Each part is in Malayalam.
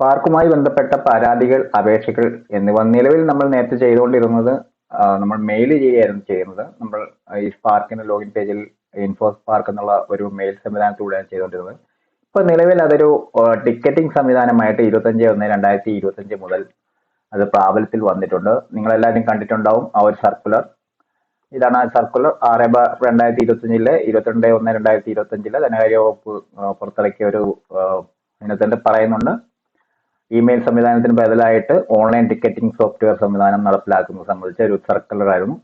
സ്പാർക്കുമായി ബന്ധപ്പെട്ട പരാതികൾ അപേക്ഷകൾ എന്നിവ നിലവിൽ നമ്മൾ നേരത്തെ ചെയ്തുകൊണ്ടിരുന്നത് നമ്മൾ മെയിൽ ചെയ്യുകയായിരുന്നു ചെയ്യുന്നത്. നമ്മൾ ഈ സ്പാർക്കിന്റെ ലോഗിൻ പേജിൽ ഇൻഫോ സ്പാർക്ക് എന്നുള്ള ഒരു മെയിൽ സംവിധാനത്തിലൂടെയാണ് ചെയ്തുകൊണ്ടിരുന്നത്. ഇപ്പൊ നിലവിൽ അതൊരു ടിക്കറ്റിംഗ് സംവിധാനമായിട്ട് ഇരുപത്തഞ്ച് ഒന്ന് രണ്ടായിരത്തി ഇരുപത്തഞ്ച് മുതൽ അത് പ്രാബല്യത്തിൽ വന്നിട്ടുണ്ട്. നിങ്ങൾ എല്ലാവരും കണ്ടിട്ടുണ്ടാവും ആ ഒരു സർക്കുലർ ഇതാണ് സർക്കുലർ ആറ് രണ്ടായിരത്തി ഇരുപത്തഞ്ചിലെ ഇരുപത്തിരണ്ട് ഒന്ന് രണ്ടായിരത്തി ഇരുപത്തഞ്ചിലെ ധനകാര്യ വകുപ്പ് പുറത്തിറക്കിയ ഒരു ആ, പറയുന്നുണ്ട്. ഇമെയിൽ സംവിധാനത്തിന് ബദലായിട്ട് ഓൺലൈൻ ടിക്കറ്റിംഗ് സോഫ്റ്റ്വെയർ സംവിധാനം നടപ്പിലാക്കുന്നത് സംബന്ധിച്ച ഒരു സർക്കുലർ ആയിരുന്നു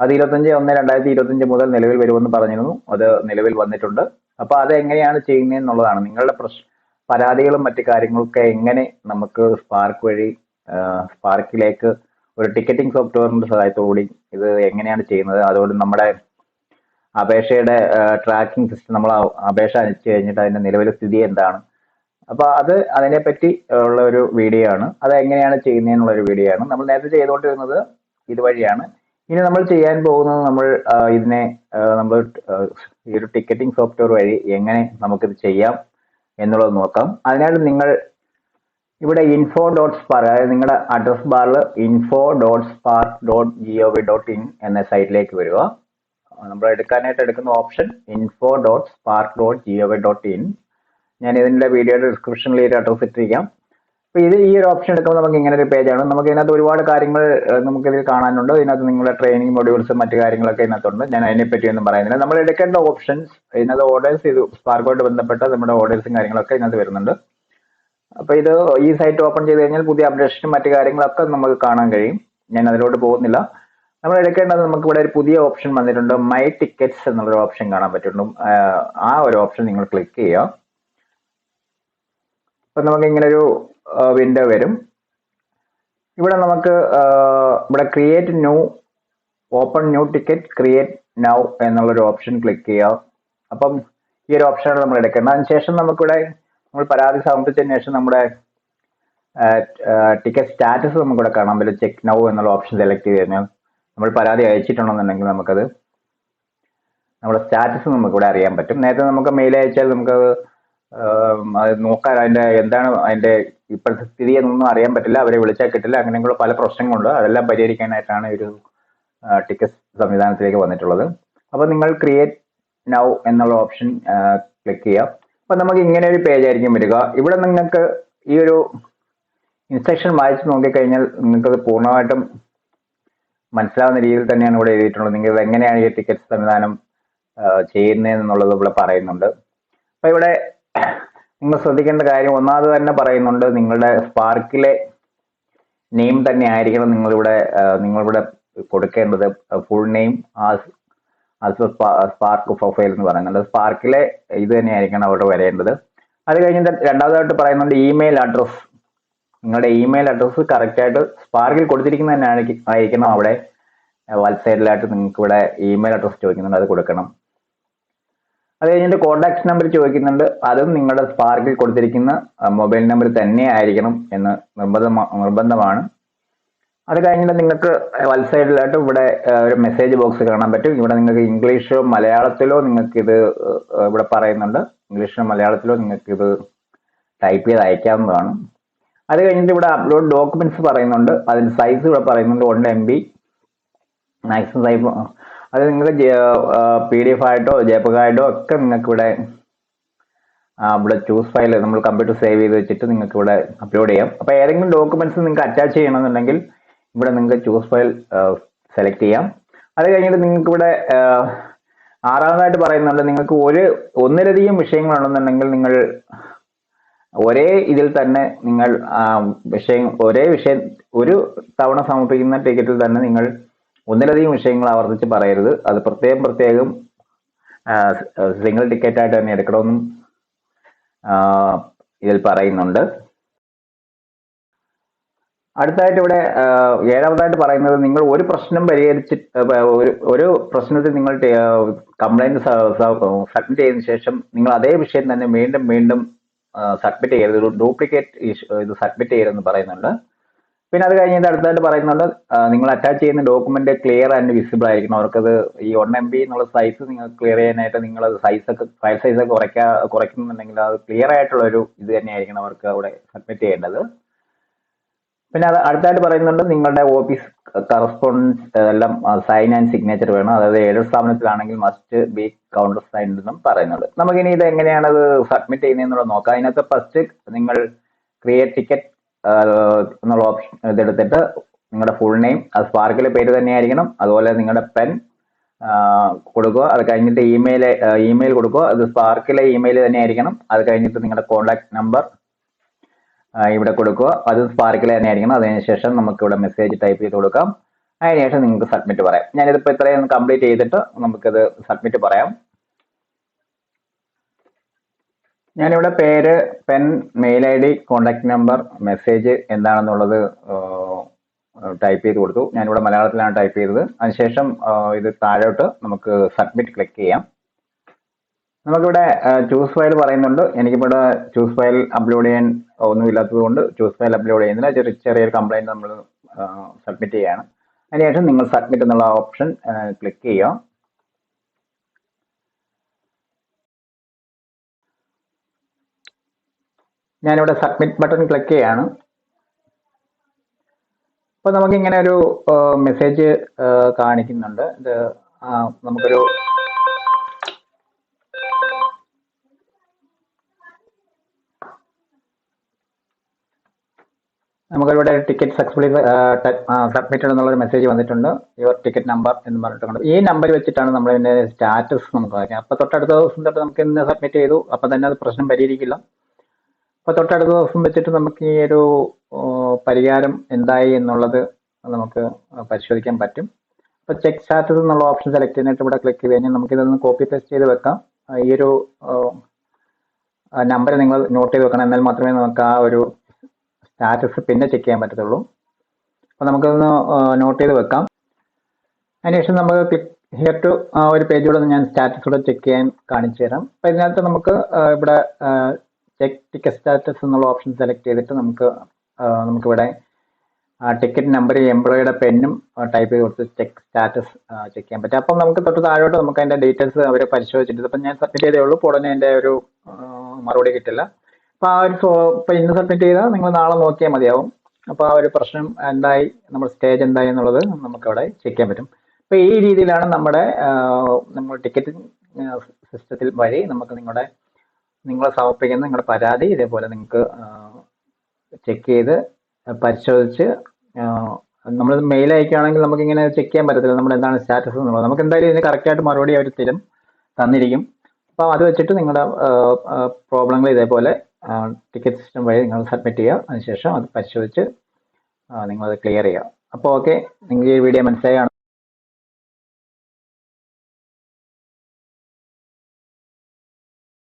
അത് ഇരുപത്തഞ്ച് ഒന്ന് രണ്ടായിരത്തി ഇരുപത്തഞ്ച് മുതൽ നിലവിൽ വരുമെന്ന് പറഞ്ഞിരുന്നു. അത് നിലവിൽ വന്നിട്ടുണ്ട്. അപ്പൊ അത് എങ്ങനെയാണ് ചെയ്യുന്നത് എന്നുള്ളതാണ് നിങ്ങളുടെ പ്രശ് പരാതികളും മറ്റു കാര്യങ്ങളൊക്കെ എങ്ങനെ നമുക്ക് സ്പാർക്ക് വഴി സ്പാർക്കിലേക്ക് ഒരു ടിക്കറ്റിംഗ് സോഫ്റ്റ്വെയറിന്റെ സഹായത്തോടുകൂടി ഇത് എങ്ങനെയാണ് ചെയ്യുന്നത്? അതുകൊണ്ട് നമ്മുടെ അപേക്ഷയുടെ ട്രാക്കിംഗ് സിസ്റ്റം നമ്മൾ അപേക്ഷ അയച്ചു കഴിഞ്ഞിട്ട് അതിന്റെ നിലവിലെ സ്ഥിതി എന്താണ്? അപ്പൊ അത് അതിനെപ്പറ്റി ഉള്ള ഒരു വീഡിയോ ആണ്. അത് എങ്ങനെയാണ് ചെയ്യുന്നതെന്നുള്ള ഒരു വീഡിയോ ആണ്. നമ്മൾ നേരത്തെ ചെയ്തുകൊണ്ടിരുന്നത് ഇതുവഴിയാണ്. ഇനി നമ്മൾ ചെയ്യാൻ പോകുന്നത് നമ്മൾ ഇതിനെ നമ്മൾ ഈ ഒരു ടിക്കറ്റിംഗ് സോഫ്റ്റ്വെയർ വഴി എങ്ങനെ നമുക്കിത് ചെയ്യാം എന്നുള്ളത് നോക്കാം. അതിനായിട്ട് നിങ്ങൾ ഇവിടെ ഇൻഫോ ഡോട്ട് സ്പാർക്ക് അതായത് നിങ്ങളുടെ അഡ്രസ് ബാറിൽ info dot SPARK dot G O V dot in എന്ന സൈറ്റിലേക്ക് വരിക. നമ്മൾ എടുക്കാനായിട്ട് എടുക്കുന്ന option info dot SPARK dot G O V dot in ഞാൻ ഇതിന്റെ വീഡിയോയുടെ ഡിസ്ക്രിപ്ഷനിൽ ഒരു അഡ്രസ് ഇട്ടിരിക്കാം. അപ്പൊ ഇത് ഈ ഒരു ഓപ്ഷൻ എടുക്കുമ്പോൾ നമുക്ക് ഇങ്ങനെ ഒരു പേജാണ് നമുക്ക് ഇതിനകത്ത് ഒരുപാട് കാര്യങ്ങൾ നമുക്കിതിൽ കാണാനുണ്ട്. ഇതിനകത്ത് നിങ്ങളുടെ ട്രെയിനിങ് മൊഡ്യൂൾസ് മറ്റു കാര്യങ്ങളൊക്കെ ഇതിനകത്തുണ്ട്. ഞാൻ അതിനെപ്പറ്റി ഒന്നും പറയുന്നില്ല. നമ്മൾ എടുക്കേണ്ട ഓപ്ഷൻസ് ഇതിനകത്ത് ഓർഡേഴ്സ് ഇത് സ്പാർക്കോട്ട് ബന്ധപ്പെട്ട നമ്മുടെ ഓർഡേഴ്സും കാര്യങ്ങളൊക്കെ ഇതിനകത്ത് വരുന്നുണ്ട്. അപ്പോൾ ഇത് ഈ സൈറ്റ് ഓപ്പൺ ചെയ്ത് കഴിഞ്ഞാൽ പുതിയ അപ്ഡേഷനും മറ്റു കാര്യങ്ങളൊക്കെ നമുക്ക് കാണാൻ കഴിയും. ഞാൻ അതിലോട്ട് പോകുന്നില്ല. നമ്മൾ എടുക്കേണ്ടത് നമുക്ക് ഇവിടെ ഒരു പുതിയ ഓപ്ഷൻ വന്നിട്ടുണ്ട്. മൈ ടിക്കറ്റ്സ് എന്നുള്ളൊരു ഓപ്ഷൻ കാണാൻ പറ്റുന്നുണ്ട് ആ ഒരു ഓപ്ഷൻ നിങ്ങൾ ക്ലിക്ക് ചെയ്യുക. അപ്പൊ നമുക്ക് ഇങ്ങനെ ഒരു വിൻഡോ വരും. ഇവിടെ നമുക്ക് ഇവിടെ create new open new ticket create now എന്നുള്ളൊരു ഓപ്ഷൻ ക്ലിക്ക് ചെയ്യുക അപ്പം ഈ ഒരു ഓപ്ഷനാണ് നമ്മൾ എടുക്കേണ്ടത്. അതിനുശേഷം നമുക്കിവിടെ നമ്മൾ പരാതി സമർപ്പിച്ചതിന് ശേഷം നമ്മുടെ ടിക്കറ്റ് സ്റ്റാറ്റസ് നമുക്കിവിടെ കാണാൻ പറ്റും. ചെക്ക് നൗ എന്നുള്ള ഓപ്ഷൻ സെലക്ട് ചെയ്ത് കഴിഞ്ഞാൽ. നമ്മൾ പരാതി അയച്ചിട്ടുണ്ടെന്നുണ്ടെങ്കിൽ നമുക്കത് നമ്മുടെ സ്റ്റാറ്റസ് നമുക്കിവിടെ അറിയാൻ പറ്റും. നേരത്തെ നമുക്ക് മെയിൽ അയച്ചാൽ നമുക്കത് നോക്കാൻ അതിന്റെ എന്താണ് അതിന്റെ ഇപ്പോഴത്തെ സ്ഥിതി എന്നൊന്നും അറിയാൻ പറ്റില്ല. അവരെ വിളിച്ചാൽ കിട്ടില്ല. അങ്ങനെയുള്ള പല പ്രശ്നങ്ങളുണ്ട്. അതെല്ലാം പരിഹരിക്കാനായിട്ടാണ് ഒരു ടിക്കറ്റ് സംവിധാനത്തിലേക്ക് വന്നിട്ടുള്ളത്. അപ്പോൾ നിങ്ങൾ ക്രിയേറ്റ് നൗ എന്നുള്ള ഓപ്ഷൻ ക്ലിക്ക് ചെയ്യുക. അപ്പോൾ നമുക്ക് ഇങ്ങനെ ഒരു പേജ് ആയിരിക്കും വരിക. ഇവിടെ നിങ്ങൾക്ക് ഈ ഒരു ഇൻസ്ട്രക്ഷൻ വായിച്ച് നോക്കിക്കഴിഞ്ഞാൽ നിങ്ങൾക്കത് പൂർണമായിട്ടും മനസ്സിലാവുന്ന രീതിയിൽ തന്നെയാണ് ഇവിടെ എഴുതിയിട്ടുള്ളത്. നിങ്ങൾ എങ്ങനെയാണ് ഈ ടിക്കറ്റ് സംവിധാനം ചെയ്യുന്നതെന്നുള്ളത് ഇവിടെ പറയുന്നുണ്ട്. അപ്പൊ ഇവിടെ നിങ്ങൾ ശ്രദ്ധിക്കേണ്ട കാര്യം ഒന്നാമത് തന്നെ പറയുന്നുണ്ട് നിങ്ങളുടെ സ്പാർക്കിലെ നെയിം തന്നെ ആയിരിക്കണം നിങ്ങളിവിടെ നിങ്ങളിവിടെ കൊടുക്കേണ്ടത് full name as as SPARK profile എന്ന് പറയുന്നുണ്ട് സ്പാർക്കിലെ ഇത് തന്നെ ആയിരിക്കണം അവിടെ വരേണ്ടത്. അത് കഴിഞ്ഞിട്ട് രണ്ടാമതായിട്ട് പറയുന്നുണ്ട് ഇമെയിൽ അഡ്രസ്. നിങ്ങളുടെ ഇമെയിൽ അഡ്രസ്സ് കറക്റ്റായിട്ട് സ്പാർക്കിൽ കൊടുത്തിരിക്കുന്ന തന്നെ ആയിരിക്കും- ആയിരിക്കണം അവിടെ വലത് സൈഡിലായിട്ട് നിങ്ങൾക്ക് ഇവിടെ ഇമെയിൽ അഡ്രസ്സ് ചോദിക്കുന്നുണ്ട് അത് കൊടുക്കണം. അത് കഴിഞ്ഞിട്ട് കോൺടാക്ട് നമ്പർ ചോദിക്കുന്നുണ്ട്. അതും നിങ്ങളുടെ സ്പാർക്കിൽ കൊടുത്തിരിക്കുന്ന മൊബൈൽ നമ്പർ തന്നെ ആയിരിക്കണം എന്ന് നിർബന്ധമാ നിർബന്ധമാണ്. അത് കഴിഞ്ഞിട്ട് നിങ്ങൾക്ക് സൈഡിലായിട്ട് ഇവിടെ ഒരു മെസ്സേജ് ബോക്സ് കാണാൻ പറ്റും. ഇവിടെ നിങ്ങൾക്ക് ഇംഗ്ലീഷോ മലയാളത്തിലോ നിങ്ങൾക്ക് ഇത് ഇവിടെ പറയുന്നുണ്ട്. ഇംഗ്ലീഷിലോ മലയാളത്തിലോ നിങ്ങൾക്ക് ഇത് ടൈപ്പ് ചെയ്ത് അയക്കാവുന്നതാണ്. അത് കഴിഞ്ഞിട്ട് ഇവിടെ അപ്ലോഡ് ഡോക്യുമെന്റ്സ് പറയുന്നുണ്ട്. അതിന്റെ സൈസ് ഇവിടെ പറയുന്നുണ്ട്. One M B maximum size അത് നിങ്ങൾക്ക് പി ഡി എഫ് ആയിട്ടോ ജെപഗ് ആയിട്ടോ ഒക്കെ നിങ്ങൾക്ക് ഇവിടെ ഇവിടെ ചൂസ് ഫയൽ നമ്മൾ കമ്പ്യൂട്ടർ സേവ് ചെയ്ത് വെച്ചിട്ട് നിങ്ങൾക്ക് ഇവിടെ അപ്ലോഡ് ചെയ്യാം. അപ്പോൾ ഏതെങ്കിലും ഡോക്യുമെന്റ്സ് നിങ്ങൾക്ക് അറ്റാച്ച് ചെയ്യണമെന്നുണ്ടെങ്കിൽ ഇവിടെ നിങ്ങൾക്ക് ചൂസ് ഫയൽ സെലക്ട് ചെയ്യാം. അത് കഴിഞ്ഞിട്ട് നിങ്ങൾക്ക് ഇവിടെ ആറാമതായിട്ട് പറയുന്നുണ്ട് നിങ്ങൾക്ക് ഒരു ഒന്നിലധികം വിഷയങ്ങളുണ്ടെന്നുണ്ടെങ്കിൽ നിങ്ങൾ ഒരേ ഇതിൽ തന്നെ നിങ്ങൾ വിഷയം ഒരേ വിഷയം ഒരു തവണ സമർപ്പിക്കുന്ന ടിക്കറ്റിൽ തന്നെ നിങ്ങൾ ഒന്നിലധികം വിഷയങ്ങൾ ആവർത്തിച്ച് പറയരുത്. അത് പ്രത്യേകം പ്രത്യേകം സിംഗിൾ ടിക്കറ്റ് ആയിട്ട് തന്നെ എടുക്കണമെന്നും ഇതിൽ പറയുന്നുണ്ട്. അടുത്തായിട്ട് ഇവിടെ ഏഴാമതായിട്ട് പറയുന്നത് നിങ്ങൾ ഒരു പ്രശ്നം പരിഹരിച്ച് ഒരു പ്രശ്നത്തിൽ നിങ്ങൾ കംപ്ലൈന്റ് സബ്മിറ്റ് ചെയ്തതിനു ശേഷം നിങ്ങൾ അതേ വിഷയം തന്നെ വീണ്ടും വീണ്ടും സബ്മിറ്റ് ചെയ്യരുത്. ഡ്യൂപ്ലിക്കേറ്റ് ഇത് സബ്മിറ്റ് ചെയ്യരുതെന്ന് പറയുന്നുണ്ട്. പിന്നെ അത് കഴിഞ്ഞിട്ട് അടുത്തായിട്ട് പറയുന്നുണ്ട് നിങ്ങൾ അറ്റാച്ച് ചെയ്യുന്ന ഡോക്യുമെന്റ് ക്ലിയർ ആൻഡ് വിസിബിൾ ആയിരിക്കണം. അവർക്കത് ഈ വൺ എം ബി എന്നുള്ള സൈസ് നിങ്ങൾ ക്ലിയർ ചെയ്യാനായിട്ട് നിങ്ങൾ സൈസ് ഒക്കെ ഫയൽ സൈസ് ഒക്കെ കുറയ്ക്കാ കുറയ്ക്കുന്നുണ്ടെങ്കിൽ അത് ക്ലിയർ ആയിട്ടുള്ള ഒരു ഇത് തന്നെയായിരിക്കണം അവർക്ക് അവിടെ സബ്മിറ്റ് ചെയ്യേണ്ടത്. പിന്നെ അത് അടുത്തായിട്ട് പറയുന്നുണ്ട് നിങ്ങളുടെ ഓഫീസ് കറസ്പോണ്ടൻസ് എല്ലാം സൈൻ ആൻഡ് സിഗ്നേച്ചർ വേണം. അതായത് ഏഴ് സ്ഥാപനത്തിലാണെങ്കിൽ മസ്റ്റ് ബി കൗണ്ടർ സൈൻ എന്നും പറയുന്നുണ്ട്. നമുക്കിനി ഇത് എങ്ങനെയാണ് അത് സബ്മിറ്റ് ചെയ്യുന്നതെന്നുള്ളത് നോക്കാം. അതിനകത്ത് ഫസ്റ്റ് നിങ്ങൾ ക്രിയേറ്റ് ടിക്കറ്റ് എന്നുള്ള ഓപ്ഷൻ ഇതെടുത്തിട്ട് നിങ്ങളുടെ ഫുൾ നെയിം അത് സ്പാർക്കിലെ പേര് തന്നെയായിരിക്കണം. അതുപോലെ നിങ്ങളുടെ പെൻ കൊടുക്കുക. അത് കഴിഞ്ഞിട്ട് ഇമെയിൽ ഇമെയിൽ കൊടുക്കുക. അത് സ്പാർക്കിലെ ഇമെയിൽ തന്നെയായിരിക്കണം. അത് കഴിഞ്ഞിട്ട് നിങ്ങളുടെ കോൺടാക്ട് നമ്പർ ഇവിടെ കൊടുക്കുക. അത് സ്പാർക്കിൽ തന്നെ ആയിരിക്കണം അതിനുശേഷം നമുക്ക് ഇവിടെ മെസ്സേജ് ടൈപ്പ് ചെയ്ത് കൊടുക്കാം. അതിനുശേഷം നിങ്ങൾക്ക് സബ്മിറ്റ് പറയാം. ഞാനിതിപ്പോൾ ഇത്രയും കംപ്ലീറ്റ് ചെയ്തിട്ട് നമുക്കിത് സബ്മിറ്റ് പറയാം. ഞാനിവിടെ പേര് PEN mail I D contact number message എന്താണെന്നുള്ളത് ടൈപ്പ് ചെയ്ത് കൊടുത്തു. ഞാനിവിടെ മലയാളത്തിലാണ് ടൈപ്പ് ചെയ്തത്. അതിനുശേഷം ഇത് താഴോട്ട് നമുക്ക് സബ്മിറ്റ് ക്ലിക്ക് ചെയ്യാം. നമുക്കിവിടെ ചൂസ് ഫയൽ പറയുന്നുണ്ട്. എനിക്കിവിടെ ചൂസ് ഫയൽ അപ്ലോഡ് ചെയ്യാൻ ഒന്നുമില്ലാത്തത് കൊണ്ട് ചൂസ് ഫയൽ അപ്ലോഡ് ചെയ്യുന്നില്ല. ചെറിയ ചെറിയൊരു കംപ്ലൈന്റ് നമ്മൾ സബ്മിറ്റ് ചെയ്യാണ്. അതിനുശേഷം നിങ്ങൾ സബ്മിറ്റ് എന്നുള്ള ഓപ്ഷൻ ക്ലിക്ക് ചെയ്യുക ഞാനിവിടെ സബ്മിറ്റ് ബട്ടൺ ക്ലിക്ക് ചെയ്യാണ്. അപ്പോൾ നമുക്ക് ഇങ്ങനെ ഒരു മെസ്സേജ് കാണിക്കുന്നുണ്ട്. ഇത് നമുക്കൊരു നമുക്കിവിടെ ടിക്കറ്റ് സക്സസ്ഫുള്ളി സബ്മിറ്റഡ് എന്നുള്ളൊരു മെസ്സേജ് വന്നിട്ടുണ്ട്. യുവർ ടിക്കറ്റ് നമ്പർ എന്ന് പറഞ്ഞിട്ടുണ്ട് ഈ നമ്പർ വെച്ചിട്ടാണ് നമ്മൾ ഇതിന്റെ സ്റ്റാറ്റസ് നമുക്ക് അറിയാം അപ്പോൾ തൊട്ടടുത്ത ദിവസം തൊട്ട് നമുക്ക് ഇന്ന് സബ്മിറ്റ് ചെയ്തു. അപ്പോൾ തന്നെ അത് പ്രശ്നം പരിഹരിക്കില്ല. അപ്പോൾ തൊട്ടടുത്ത ദിവസം വെച്ചിട്ട് നമുക്ക് ഈ ഒരു പരിഹാരം എന്തായി എന്നുള്ളത് നമുക്ക് പരിശോധിക്കാൻ പറ്റും. അപ്പോൾ ചെക്ക് സ്റ്റാറ്റസ് എന്നുള്ള ഓപ്ഷൻ സെലക്ട് ചെയ്തിട്ട് ഇവിടെ ക്ലിക്ക് ചെയ്ത് നമുക്ക് ഇതൊന്ന് കോപ്പി പേസ്റ്റ് ചെയ്ത് വെക്കാം. ഈ ഒരു നമ്പർ നിങ്ങൾ നോട്ട് ചെയ്ത് വെക്കണം. എന്നാൽ മാത്രമേ നമുക്ക് ആ ഒരു സ്റ്റാറ്റസ് പിന്നെ ചെക്ക് ചെയ്യാൻ പറ്റത്തുള്ളൂ. അപ്പോൾ നമുക്കൊന്ന് നോട്ട് ചെയ്ത് വെക്കാം. അതിനുശേഷം നമുക്ക് ക്ലിക്ക് ഹിയർ ടു ഒരു പേജിലൂടെ ഞാൻ സ്റ്റാറ്റസ് കൂടെ ചെക്ക് ചെയ്യാൻ കാണിച്ചു തരാം. അപ്പോൾ ഇതിനകത്ത് നമുക്ക് ഇവിടെ ടിക്കറ്റ് സ്റ്റാറ്റസ് എന്നുള്ള ഓപ്ഷൻ സെലക്ട് ചെയ്തിട്ട് നമുക്ക് നമുക്കിവിടെ ടിക്കറ്റ് നമ്പർ എംപ്ലോയിയുടെ പെന്നും ടൈപ്പ് ചെയ്ത് കൊടുത്ത് ചെക്ക് സ്റ്റാറ്റസ് ചെക്ക് ചെയ്യാൻ പറ്റും. അപ്പം നമുക്ക് തൊട്ട് താഴോട്ട് നമുക്ക് അതിന്റെ ഡീറ്റെയിൽസ് അവർ പരിശോധിച്ചിട്ട് അപ്പം ഞാൻ സബ്മിറ്റ് ചെയ്തേ ഉള്ളൂ. ഉടനെ എന്റെ ഒരു മറുപടി കിട്ടില്ല. അപ്പോൾ ആ ഒരു ഇപ്പം ഇന്ന് സബ്മിറ്റ് ചെയ്താൽ നിങ്ങൾ നാളെ നോക്കിയാൽ മതിയാവും. അപ്പോൾ ആ ഒരു പ്രശ്നം എന്തായി? നമ്മുടെ സ്റ്റേജ് എന്തായി എന്നുള്ളത് നമുക്കവിടെ ചെക്ക് ചെയ്യാൻ പറ്റും. അപ്പോൾ ഈ രീതിയിലാണ് നമ്മുടെ നമ്മൾ ടിക്കറ്റ് സിസ്റ്റത്തിൽ വഴി നമുക്ക് നിങ്ങളുടെ നിങ്ങൾ സമർപ്പിക്കുന്ന നിങ്ങളുടെ പരാതി ഇതേപോലെ നിങ്ങൾക്ക് ചെക്ക് ചെയ്ത് പരിശോധിച്ച് നമ്മൾ മെയിൽ അയക്കുകയാണെങ്കിൽ നമുക്ക് ഇങ്ങനെ ചെക്ക് ചെയ്യാൻ പറ്റത്തില്ല. നമ്മൾ എന്താണ് സ്റ്റാറ്റസ് എന്നുള്ളത്. നമുക്ക് എന്തായാലും ഇതിന് കറക്റ്റായിട്ട് മറുപടി അവർ തരും തന്നിരിക്കും. അപ്പോൾ അത് വെച്ചിട്ട് നിങ്ങളുടെ പ്രോബ്ലങ്ങൾ ഇതേപോലെ ടിക്കറ്റ് സിസ്റ്റം വഴി നിങ്ങൾ സബ്മിറ്റ് ചെയ്യുക. അതിനുശേഷം അത് പരിശോധിച്ച് നിങ്ങളത് ക്ലിയർ ചെയ്യുക. അപ്പോൾ ഓക്കെ നിങ്ങൾക്ക് ഈ വീഡിയോ മനസ്സിലായി